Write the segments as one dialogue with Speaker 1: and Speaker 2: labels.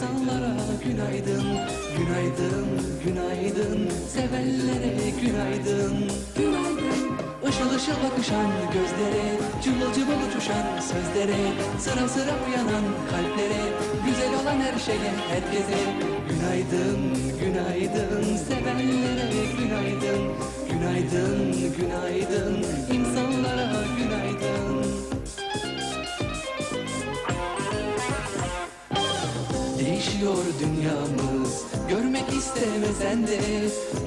Speaker 1: insanlara günaydın Günaydın, günaydın. Sevenlere günaydın. Günaydın. Işıl ışıl bakışan gözlere Cıvıl cıvıl uçuşan sözlere Sıra sıra uyanan kalplere Güzel olan her şeye herkese. Günaydın, günaydın. Sevenlere günaydın. Günaydın, günaydın Değişiyor dünyamız. Görmek istemesen de.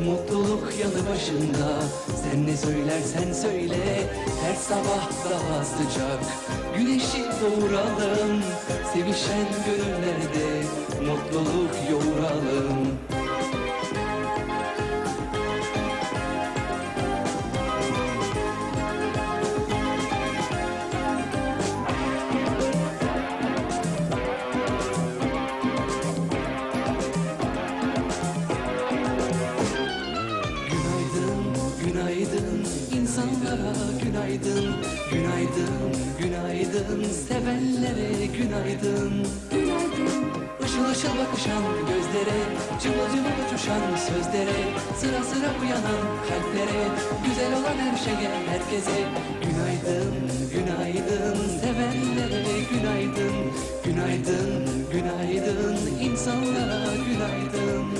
Speaker 1: Mutluluk yanı başında. Sen ne söylersen söyle. Her sabah daha sıcak. Güneşi doğuralım. Sevişen gönüllerde Mutluluk yoğuralım günaydın insanlara günaydın. Günaydın, günaydın sevenlere günaydın. Günaydın. Işıl ışıl bakışan gözlere Cıvıl cıvıl uçuşan sözlere Sıra sıra uyanan kalplere Güzel olan her şeye herkese. Günaydın, günaydın sevenlere günaydın. Günaydın, günaydın insanlara günaydın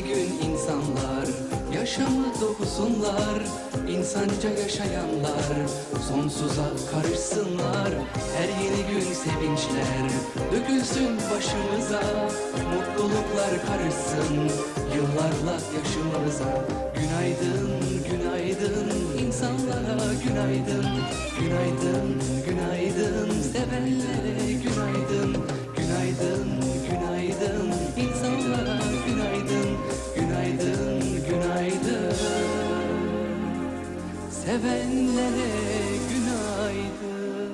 Speaker 1: Yeni gün insanlar yaşamı dokusunlar insanca yaşayanlar sonsuza karışsınlar. Her yeni gün sevinçler dökülsün başımıza Mutluluklar karışsın yıllarla yaşımıza. Günaydın, günaydın insanlara günaydın Günaydın, günaydın sevenlere Günaydın, sevenlere günaydın.